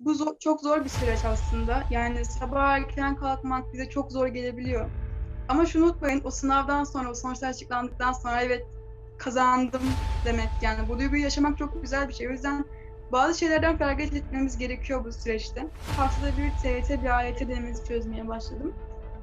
bu zor- çok zor bir süreç aslında. Yani sabah erken kalkmak bize çok zor gelebiliyor. Ama şunu unutmayın, o sınavdan sonra, o sonuçlar açıklandıktan sonra evet kazandım demek. Yani bu duyguyu yaşamak çok güzel bir şey. O yüzden bazı şeylerden feragat etmemiz gerekiyor bu süreçte. Haftada bir TYT, bir AYT denemesi çözmeye başladım.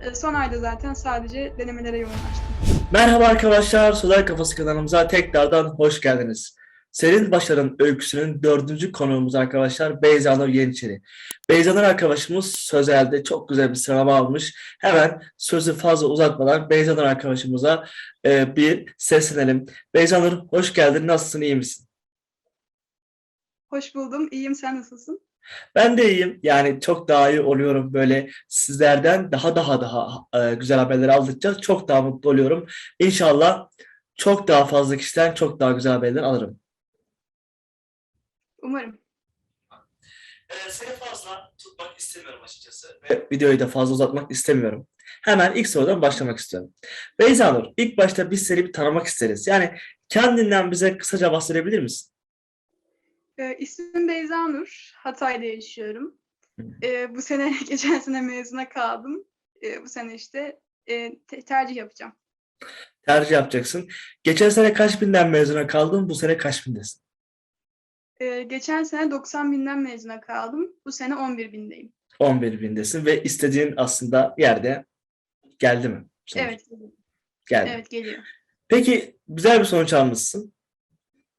Ee, Son ayda zaten sadece denemelere yoğunlaştım. Merhaba arkadaşlar, Solar Kafası kanalımıza tekrardan hoş geldiniz. Serin Başar'ın öyküsünün dördüncü konuğumuz arkadaşlar Beyza Nur Yeniçeri. Beyza Nur arkadaşımız Sözel'de çok güzel bir sıralama almış. Hemen sözü fazla uzatmadan Beyza Nur arkadaşımıza e, bir seslenelim. Beyza Nur hoş geldin, nasılsın, iyi misin? Hoş buldum, iyiyim. Sen nasılsın? Ben de iyiyim. Yani çok daha iyi oluyorum böyle sizlerden daha daha daha e, güzel haberler aldıkça çok daha mutlu oluyorum. İnşallah çok daha fazla kişiden çok daha güzel haberler alırım. Umarım. Ee, seni fazla tutmak istemiyorum açıkçası. Ve videoyu da fazla uzatmak istemiyorum. Hemen ilk sorudan başlamak istiyorum. Beyza Nur, ilk başta biz seni bir tanımak isteriz. Yani kendinden bize kısaca bahsedebilir misin? Ee, ismim Beyza Nur. Hatay'da yaşıyorum. Ee, bu sene, geçen sene mezuna kaldım. Ee, bu sene işte e, te- tercih yapacağım. Tercih yapacaksın. Geçen sene kaç binden mezuna kaldın? Bu sene kaç bindesin? Ee, geçen sene 90 binden mezuna kaldım. Bu sene 11 bindeyim. 11 bindesin ve istediğin aslında yerde geldi mi? Sonuç? Evet, Geldi. evet geliyor. Peki güzel bir sonuç almışsın.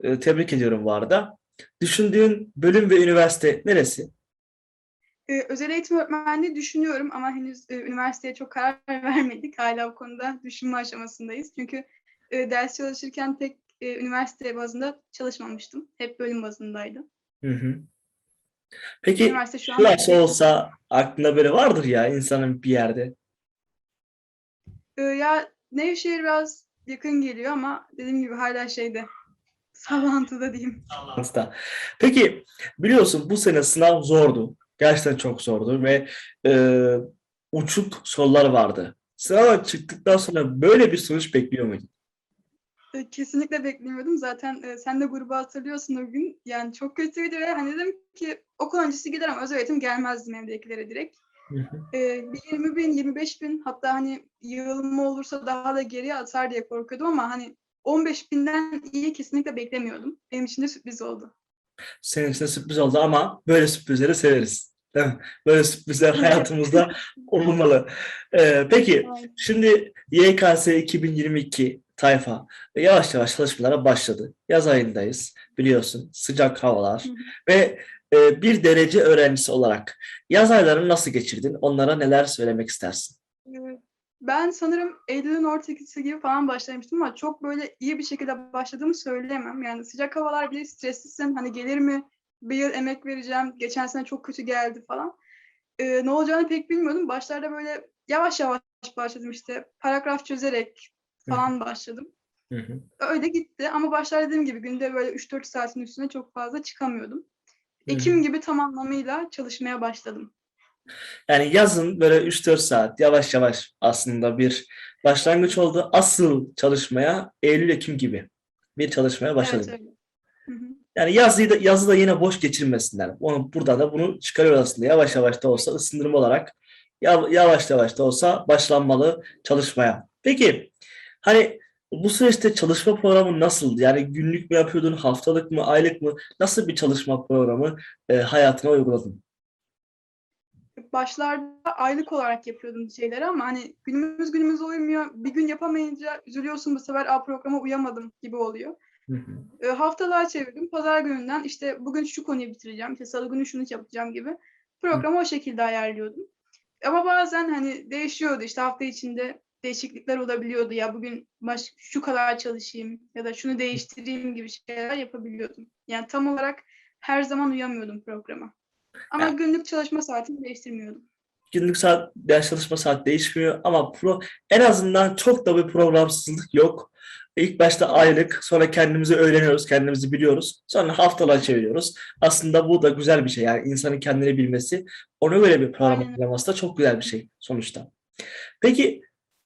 Ee, tebrik ediyorum bu arada. Düşündüğün bölüm ve üniversite neresi? Ee, özel eğitim öğretmenliği düşünüyorum ama henüz e, üniversiteye çok karar vermedik. Hala bu konuda düşünme aşamasındayız. Çünkü e, ders çalışırken tek e, üniversite bazında çalışmamıştım. Hep bölüm bazındaydı. Hı hı. Peki Üniversite şu an şurası olsa aklında böyle vardır ya insanın bir yerde. Ee, ya Nevşehir biraz yakın geliyor ama dediğim gibi hala şeyde sallantıda diyeyim. Aslında. Peki biliyorsun bu sene sınav zordu. Gerçekten çok zordu ve e, uçuk sorular vardı. Sınava çıktıktan sonra böyle bir sonuç bekliyor muydun? Ee, Kesinlikle beklemiyordum. Zaten e, sen de grubu hatırlıyorsun o gün. Yani çok kötüydü ve hani dedim ki okul öncesi gider ama özel eğitim gelmezdim evdekilere direkt. Ee, bir 20 bin, 25 bin hatta hani yığılma olursa daha da geriye atar diye korkuyordum ama hani 15 binden iyi kesinlikle beklemiyordum. Benim için de sürpriz oldu. Senin için de sürpriz oldu ama böyle sürprizleri severiz. Değil mi? Böyle sürprizler hayatımızda olmalı. Ee, peki Şimdi YKS 2022 tayfa yavaş yavaş çalışmalara başladı. Yaz ayındayız biliyorsun sıcak havalar ve e, bir derece öğrencisi olarak yaz aylarını nasıl geçirdin? Onlara neler söylemek istersin? Ee, Ben sanırım Eylül'ün ortası gibi falan başlamıştım ama çok böyle iyi bir şekilde başladığımı söyleyemem. Yani sıcak havalar bile streslisin. Hani gelir mi? Bir yıl emek vereceğim. Geçen sene çok kötü geldi falan. Ee, ne olacağını pek bilmiyordum. Başlarda böyle yavaş yavaş başladım işte. Paragraf çözerek falan başladım. Hı hı. Öyle gitti ama başlarda dediğim gibi günde böyle 3-4 saatin üstüne çok fazla çıkamıyordum. Hı hı. Ekim gibi tam anlamıyla çalışmaya başladım. Yani yazın böyle 3-4 saat yavaş yavaş aslında bir başlangıç oldu. Asıl çalışmaya Eylül-Ekim gibi bir çalışmaya başladın. Evet öyle. Hı hı. Yani yazıyı da, yazı da yine boş geçirmesinler. Onu, burada da bunu çıkarıyor aslında. Yavaş yavaş da olsa ısındırma olarak yav- yavaş yavaş da olsa başlanmalı çalışmaya. Peki hani bu süreçte çalışma programı nasıldı? Yani günlük mü yapıyordun, haftalık mı, aylık mı? Nasıl bir çalışma programı e, hayatına uyguladın? başlarda aylık olarak yapıyordum şeyleri ama hani günümüz günümüze uymuyor. Bir gün yapamayınca üzülüyorsun bu sefer a programa uyamadım gibi oluyor. Hı hı. E, haftalığa çevirdim. Pazar gününden işte bugün şu konuyu bitireceğim. işte salı günü şunu yapacağım gibi. Programı o şekilde ayarlıyordum. Ama bazen hani değişiyordu. işte hafta içinde değişiklikler olabiliyordu. Ya bugün baş, şu kadar çalışayım ya da şunu değiştireyim gibi şeyler yapabiliyordum. Yani tam olarak her zaman uyamıyordum programa. Ama Ya- günlük çalışma saatini değiştirmiyordum. Günlük saat, ders çalışma saat değişmiyor ama pro, en azından çok da bir programsızlık yok. İlk başta aylık, sonra kendimizi öğreniyoruz, kendimizi biliyoruz. Sonra haftalığa çeviriyoruz. Aslında bu da güzel bir şey. Yani insanın kendini bilmesi, ona göre bir program hazırlaması da çok güzel bir şey sonuçta. Peki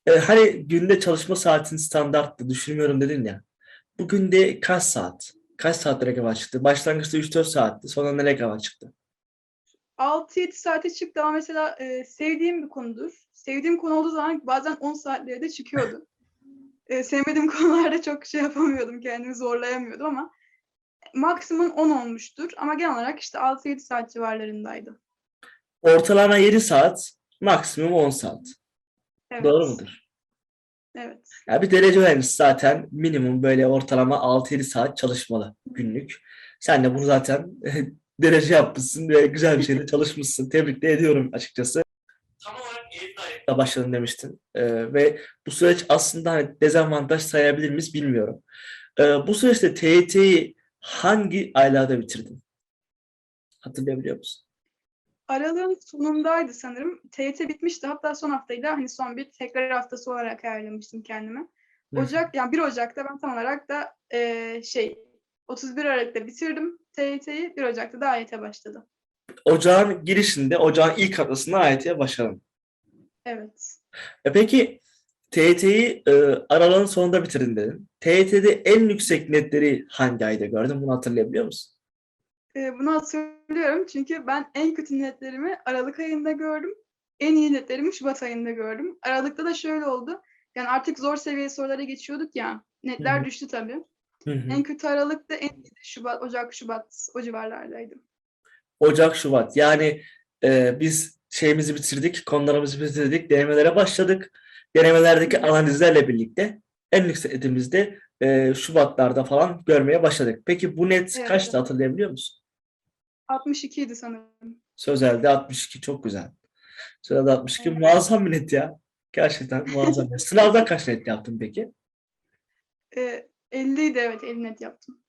e, hani günde çalışma saatin standarttı, düşünmüyorum dedin ya. Bugün de kaç saat? Kaç saatlere kadar çıktı? Başlangıçta 3-4 saatti. Sonra nereye kadar çıktı? 6-7 saate çıktı ama mesela e, sevdiğim bir konudur. Sevdiğim konu olduğu zaman bazen 10 saatlere de çıkıyordu. E, sevmediğim konularda çok şey yapamıyordum, kendimi zorlayamıyordum ama maksimum 10 olmuştur. Ama genel olarak işte 6-7 saat civarlarındaydı. Ortalama 7 saat, maksimum 10 saat. Evet. Doğru mudur? Evet. Ya bir derece öğrencisi zaten minimum böyle ortalama 6-7 saat çalışmalı günlük. Sen de bunu zaten derece yapmışsın ve güzel bir şeyde çalışmışsın. Tebrik de ediyorum açıkçası. Tam olarak Eylül ayında başladın demiştin. Ee, ve bu süreç aslında hani dezavantaj sayabilir miyiz bilmiyorum. Ee, bu süreçte TYT'yi hangi aylarda bitirdin? Hatırlayabiliyor musun? Aralığın sonundaydı sanırım. TYT bitmişti. Hatta son haftayla hani son bir tekrar haftası olarak ayarlamıştım kendime. Ocak yani 1 Ocak'ta ben tam olarak da eee, şey 31 Aralık'ta bitirdim TYT'yi. 1 Ocak'ta da AYT başladı. Ocağın girişinde, ocağın ilk haftasında AYT'ye başladın. Evet. E peki TYT'yi e, aralığın sonunda bitirdin dedin. TYT'de en yüksek netleri hangi ayda gördün? Bunu hatırlayabiliyor musun? Eee, bunu hatırlıyorum çünkü ben en kötü netlerimi Aralık ayında gördüm. En iyi netlerimi Şubat ayında gördüm. Aralık'ta da şöyle oldu. Yani artık zor seviye sorulara geçiyorduk ya. Netler Hı hı. düştü tabii. Hı hı. En kötü Aralık'ta en iyi Şubat, Ocak, Şubat o civarlardaydı. Ocak, Şubat. Yani e, biz şeyimizi bitirdik, konularımızı bitirdik, denemelere başladık. Denemelerdeki analizlerle birlikte en yüksek netimizde e, Şubatlarda falan görmeye başladık. Peki bu net Evet, kaçtı hatırlayabiliyor musun? 62 idi sanırım. Sözel'de 62 çok güzel. Sözel'de 62 Evet. muazzam bir net ya. Gerçekten muazzam. net. Sınavda kaç net yaptın peki? Ee, 50 idi evet 50 net yaptım.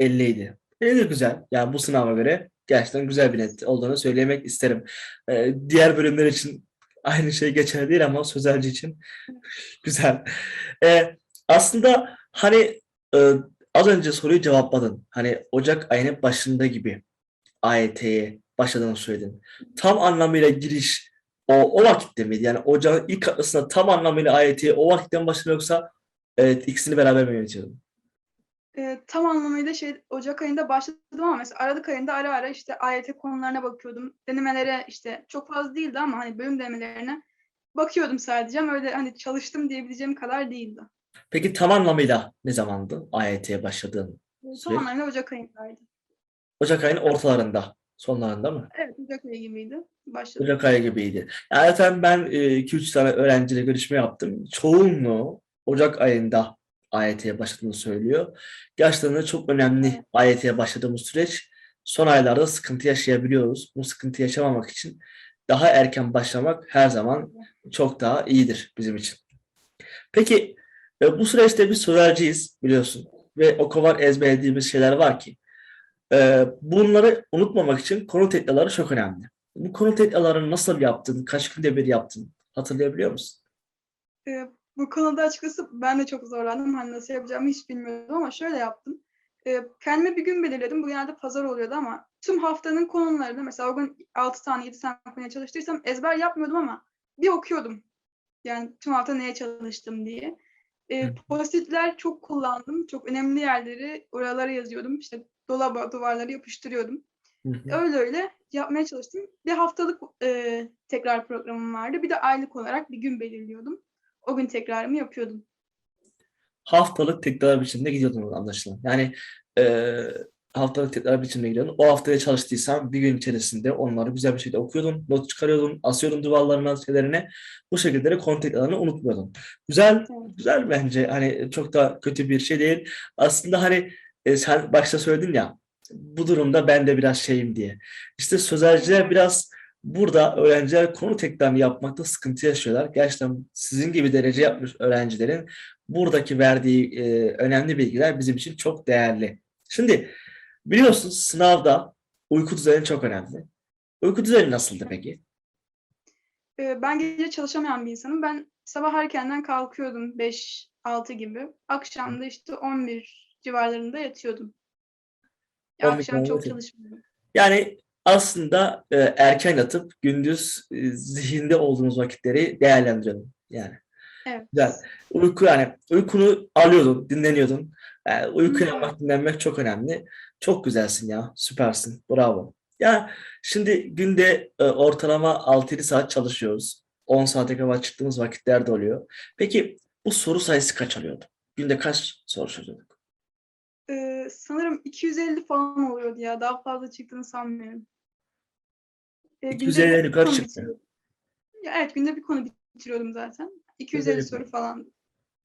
50 idi. 50 de güzel. Yani bu sınava göre gerçekten güzel bir net olduğunu söylemek isterim. Ee, diğer bölümler için aynı şey geçerli değil ama sözelci için güzel. Ee, aslında hani e, az önce soruyu cevapladın. Hani Ocak ayının başında gibi AYT'ye başladığını söyledin. Tam anlamıyla giriş o, o vakitte miydi? Yani Ocağın ilk haftasında tam anlamıyla AYT'ye o vakitten başladın yoksa evet, ikisini beraber mi yönetiyordun? Ee, tam anlamıyla şey Ocak ayında başladım ama mesela Aralık ayında ara ara işte AYT konularına bakıyordum. Denemelere işte çok fazla değildi ama hani bölüm denemelerine bakıyordum sadece ama öyle hani çalıştım diyebileceğim kadar değildi. Peki tam anlamıyla ne zamandı AYT'ye başladığın? Tam anlamıyla Ocak ayındaydı. Ocak ayının ortalarında, sonlarında mı? Evet Ocak ayı gibiydi. Başladım. Ocak ayı gibiydi. Yani zaten ben 2-3 tane öğrenciyle görüşme yaptım. Çoğunluğu Ocak ayında AYT'ye başladığını söylüyor. Gerçekten de çok önemli Evet. AYT'ye başladığımız süreç. Son aylarda sıkıntı yaşayabiliyoruz. Bu sıkıntı yaşamamak için daha erken başlamak her zaman çok daha iyidir bizim için. Peki e, bu süreçte biz sözelciyiz biliyorsun ve o kadar ezberlediğimiz şeyler var ki e, bunları unutmamak için konu tekrarları çok önemli. Bu konu tekrarlarını nasıl yaptın, kaç günde bir yaptın hatırlayabiliyor musun? Ee, bu konuda açıkçası ben de çok zorlandım. Hani nasıl yapacağımı hiç bilmiyordum ama şöyle yaptım. Ee, kendime bir gün belirledim. Bu genelde pazar oluyordu ama tüm haftanın konularını mesela o gün 6 tane 7 tane konuya çalıştıysam ezber yapmıyordum ama bir okuyordum. Yani tüm hafta neye çalıştım diye. Ee, Hı. Post-it'ler çok kullandım. Çok önemli yerleri oralara yazıyordum. İşte dolaba, duvarlara yapıştırıyordum. Hı hı. Öyle öyle yapmaya çalıştım. Bir haftalık e, tekrar programım vardı. Bir de aylık olarak bir gün belirliyordum. O gün tekrarımı yapıyordum. Haftalık tekrar biçimde gidiyordun anlaşılan. Yani e, haftalık tekrar biçimde gidiyordun. O haftaya çalıştıysan bir gün içerisinde onları güzel bir şekilde okuyordun, not çıkarıyordun, asıyordun duvarlarına, şeylerine. Bu şekilde de konu tekrarlarını unutmuyordun. Güzel, Evet. güzel bence. Hani çok da kötü bir şey değil. Aslında hani e, sen başta söyledin ya bu durumda ben de biraz şeyim diye. İşte sözelciler biraz burada öğrenciler konu tekrarını yapmakta sıkıntı yaşıyorlar. Gerçekten sizin gibi derece yapmış öğrencilerin buradaki verdiği e, önemli bilgiler bizim için çok değerli. Şimdi biliyorsunuz sınavda uyku düzeni çok önemli. Uyku düzeni nasıldı peki? E, ben gece çalışamayan bir insanım. Ben sabah erkenden kalkıyordum 5-6 gibi. Akşam da işte 11 civarlarında yatıyordum. Ya 11 akşam çok çalışmıyordum. Yani aslında e, erken yatıp gündüz e, zihinde olduğunuz vakitleri değerlendirelim. Yani Evet. güzel. Uyku yani uykunu alıyordun, dinleniyordun. Yani uyku Hı. yapmak, dinlenmek çok önemli. Çok güzelsin ya, süpersin. Bravo. Ya şimdi günde e, ortalama 6-7 saat çalışıyoruz. 10 saate kadar çıktığımız vakitler de oluyor. Peki bu soru sayısı kaç alıyordu? Günde kaç soru çözüyorduk? Ee, sanırım 250 falan oluyordu ya. Daha fazla çıktığını sanmıyorum. 250'den bir yukarı konu çıktı. Ya evet günde bir konu bitiriyordum zaten. 250 250 soru falan.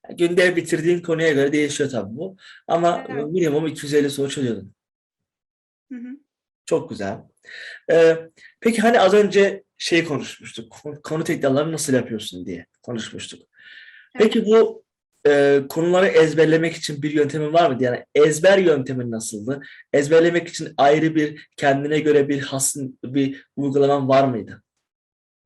Günde bitirdiğin konuya göre değişiyor tabii bu. Ama Evet. minimum 250 soru çözüyordun. Hı hı. Çok güzel. Ee, peki hani az önce şey konuşmuştuk. Konu- Konu tekrarları nasıl yapıyorsun diye konuşmuştuk. Peki bu e, konuları ezberlemek için bir yöntemin var mıydı? Yani ezber yöntemin nasıldı? Ezberlemek için ayrı bir kendine göre bir hasın bir uygulaman var mıydı?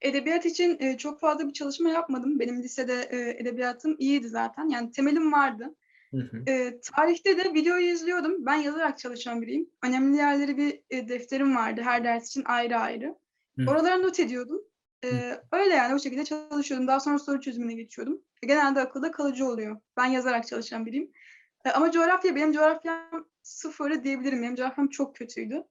Edebiyat için e, çok fazla bir çalışma yapmadım. Benim lisede e, edebiyatım iyiydi zaten. Yani temelim vardı. Hı hı. E, tarihte de videoyu izliyordum. Ben yazarak çalışan biriyim. Önemli yerleri bir e, defterim vardı her ders için ayrı ayrı. Hı. Oralara not ediyordum. E, öyle yani o şekilde çalışıyordum. Daha sonra soru çözümüne geçiyordum. Genelde akılda kalıcı oluyor. Ben yazarak çalışan biriyim. E, ama coğrafya, benim coğrafyam sıfırı diyebilirim. Benim coğrafyam çok kötüydü.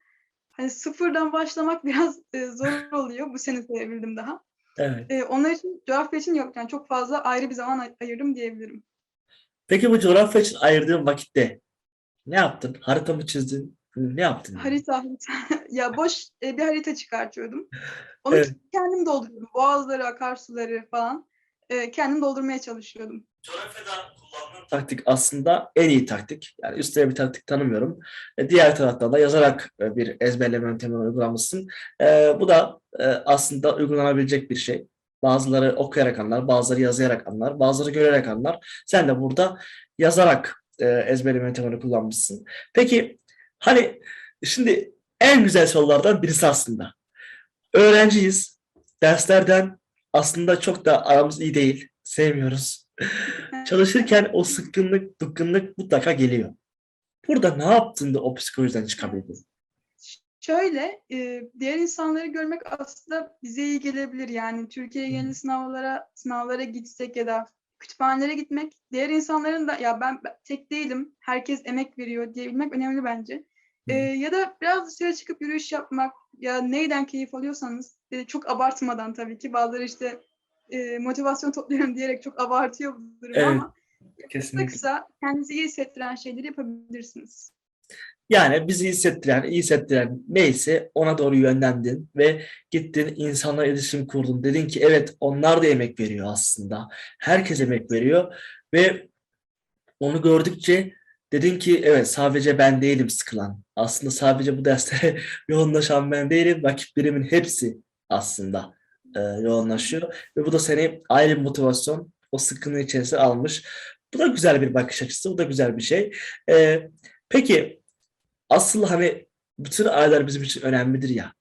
Hani sıfırdan başlamak biraz e, zor oluyor. Bu sene sevebildim daha. Evet. E, onlar için, coğrafya için yok. Yani çok fazla ayrı bir zaman ay- ayırdım diyebilirim. Peki bu coğrafya için ayırdığın vakitte ne yaptın? Harita mı çizdin? Ne yaptın? Harita, harita. ya boş e, bir harita çıkartıyordum. Onu Evet. kendim dolduruyordum. Boğazları, akarsuları falan. e, kendim doldurmaya çalışıyordum. Coğrafyada kullandığım taktik aslında en iyi taktik. Yani üstüne bir taktik tanımıyorum. E, Diğer taraftan da yazarak e, bir ezberleme yöntemi uygulamışsın. E, bu da e, aslında uygulanabilecek bir şey. Bazıları okuyarak anlar, bazıları yazarak anlar, bazıları görerek anlar. Sen de burada yazarak e, ezberleme yöntemini kullanmışsın. Peki hani şimdi en güzel sorulardan birisi aslında. Öğrenciyiz. Derslerden aslında çok da aramız iyi değil. Sevmiyoruz. Çalışırken o sıkkınlık, bıkkınlık mutlaka geliyor. Burada ne yaptın da o psikolojiden çıkabildin? Şöyle, e, diğer insanları görmek aslında bize iyi gelebilir. Yani Türkiye'ye yeni sınavlara sınavlara gitsek ya da kütüphanelere gitmek, diğer insanların da ya ben tek değilim, herkes emek veriyor diyebilmek önemli bence. E, ya da biraz dışarı çıkıp yürüyüş yapmak, ya neyden keyif alıyorsanız, e, çok abartmadan tabii ki. Bazıları işte e, motivasyon topluyorum diyerek çok abartıyor bu durumu Evet, ama kısa Kesinlikle. kısa kendinizi iyi hissettiren şeyleri yapabilirsiniz. Yani bizi hissettiren, iyi hissettiren neyse ona doğru yönlendin ve gittin insanla iletişim kurdun. Dedin ki evet onlar da emek veriyor aslında. Herkes emek veriyor ve onu gördükçe dedin ki evet sadece ben değilim sıkılan. Aslında sadece bu derslere yoğunlaşan ben değilim. Rakiplerimin hepsi aslında e, yoğunlaşıyor ve bu da seni ayrı bir motivasyon o sıkıntı içerisine almış. Bu da güzel bir bakış açısı. Bu da güzel bir şey. E, peki asıl hani bütün aylar bizim için önemlidir ya.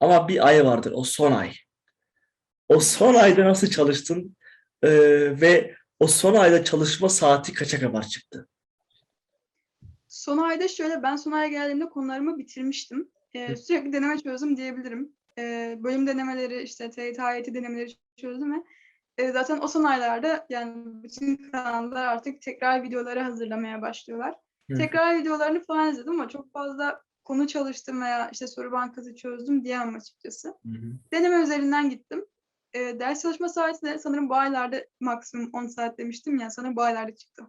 Ama bir ay vardır o son ay. O son ayda nasıl çalıştın Ee, ve o son ayda çalışma saati kaça kadar çıktı? Son ayda şöyle, ben son aya geldiğimde konularımı bitirmiştim. Ee, Hı. sürekli deneme çözdüm diyebilirim. Ee, bölüm denemeleri, işte TYT, denemeleri çözdüm ve e, zaten o son aylarda yani bütün kanallar artık tekrar videoları hazırlamaya başlıyorlar. Tekrar videolarını falan izledim ama çok fazla konu çalıştım veya işte soru bankası çözdüm diyemem açıkçası. Hı hı. Deneme üzerinden gittim. Ee, ders çalışma saati de sanırım bu aylarda maksimum 10 saat demiştim ya sanırım bu aylarda çıktı.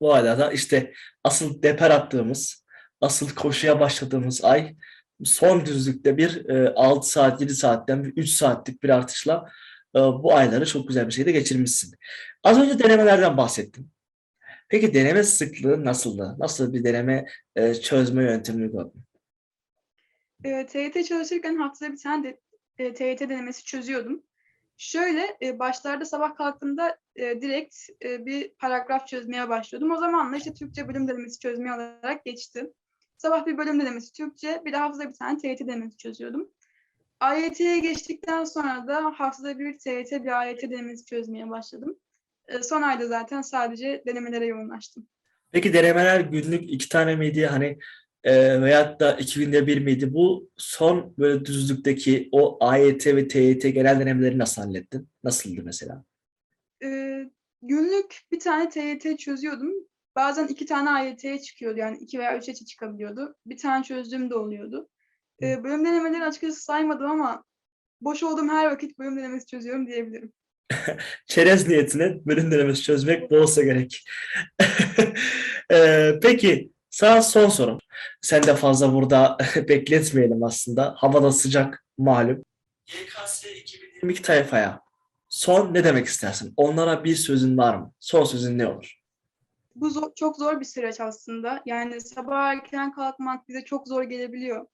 Bu aylarda işte asıl deper attığımız, asıl koşuya başladığımız ay son düzlükte bir e, 6 saat, 7 saatten bir 3 saatlik bir artışla e, bu ayları çok güzel bir şekilde geçirmişsin. Az önce denemelerden bahsettin. Peki deneme sıklığı nasıldı? Nasıl bir deneme e, çözme yöntemi uyguladın? E, TYT çalışırken haftada bir tane de, e, TYT denemesi çözüyordum. Şöyle e, başlarda sabah kalktığımda e, direkt e, bir paragraf çözmeye başlıyordum. O zamanla işte Türkçe bölüm denemesi çözmeye olarak geçti. Sabah bir bölüm denemesi Türkçe, bir de haftada bir tane TYT denemesi çözüyordum. AYT'ye geçtikten sonra da haftada bir TYT bir AYT denemesi çözmeye başladım. E, son ayda zaten sadece denemelere yoğunlaştım. Peki denemeler günlük iki tane miydi hani e, veyahut da iki günde bir miydi? Bu son böyle düzlükteki o AYT ve TYT genel denemeleri nasıl hallettin? Nasıldı mesela? Ee, günlük bir tane TYT çözüyordum. Bazen iki tane AYT'ye çıkıyordu yani iki veya üçe çıkabiliyordu. Bir tane çözdüğüm de oluyordu. E, bölüm denemelerini açıkçası saymadım ama boş olduğum her vakit bölüm denemesi çözüyorum diyebilirim. Çerez niyetine bölüm denemesi çözmek de olsa gerek. Ee, peki sana son sorum. Sen de fazla burada bekletmeyelim aslında. Havada sıcak malum. YKS 2022 tayfaya son ne demek istersin? Onlara bir sözün var mı? Son sözün ne olur? Bu zor- çok zor bir süreç aslında. Yani sabah erken kalkmak bize çok zor gelebiliyor.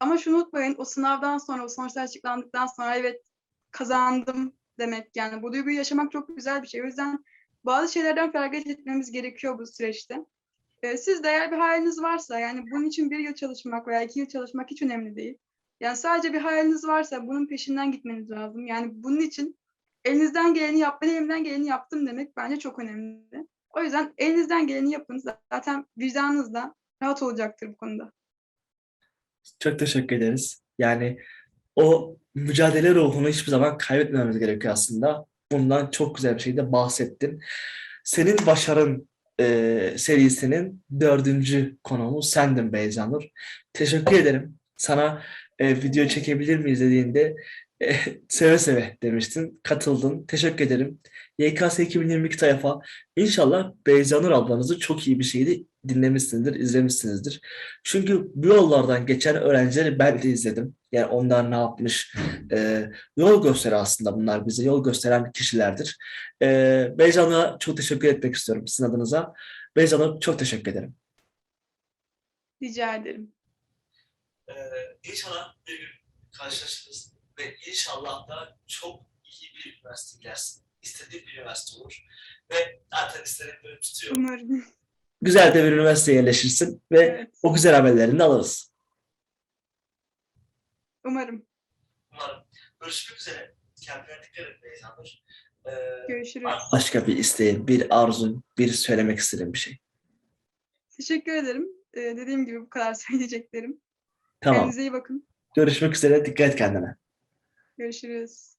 Ama şunu unutmayın, o sınavdan sonra, o sonuçlar açıklandıktan sonra evet kazandım demek. Yani bu duyguyu yaşamak çok güzel bir şey. O yüzden bazı şeylerden feragat etmemiz gerekiyor bu süreçte. Ee, siz de eğer bir hayaliniz varsa, yani bunun için bir yıl çalışmak veya iki yıl çalışmak hiç önemli değil. Yani sadece bir hayaliniz varsa bunun peşinden gitmeniz lazım. Yani bunun için elinizden geleni yap, elimden geleni yaptım demek bence çok önemli. O yüzden elinizden geleni yapın. Zaten vicdanınız da rahat olacaktır bu konuda. Çok teşekkür ederiz. Yani o mücadele ruhunu hiçbir zaman kaybetmememiz gerekiyor aslında. Bundan çok güzel bir şekilde bahsettin. Senin başarın e, serisinin dördüncü konuğu sendin Beyzanur. Teşekkür ederim. Sana e, video çekebilir miyiz dediğinde e, seve seve demiştin. Katıldın. Teşekkür ederim. YKS 2022 tayfa İnşallah Beyzanur ablanızı çok iyi bir şekilde dinlemişsinizdir, izlemişsinizdir. Çünkü bu yollardan geçen öğrencileri ben de izledim. Yani onlar ne yapmış, e, yol gösteri aslında bunlar bize, yol gösteren kişilerdir. E, Beyzanur'a çok teşekkür etmek istiyorum sizin adınıza. Beyzanur çok teşekkür ederim. Rica ederim. Ee, inşallah bir gün karşılaşırız ve inşallah da çok iyi bir üniversite gidersin. İstediğin bir üniversite olur ve zaten istediğin bölüm tutuyor. Umarım. Güzel de bir üniversiteye yerleşirsin ve Evet. o güzel haberlerini de alırız. Umarım. Umarım. Görüşmek üzere. Kendine dikkat et Beyzanur. Ee, Görüşürüz. başka bir isteğin, bir arzun, bir söylemek istediğin bir şey. Teşekkür ederim. Ee, dediğim gibi bu kadar söyleyeceklerim. Tamam. Kendinize iyi bakın. Görüşmek üzere. Dikkat et kendine. Görüşürüz.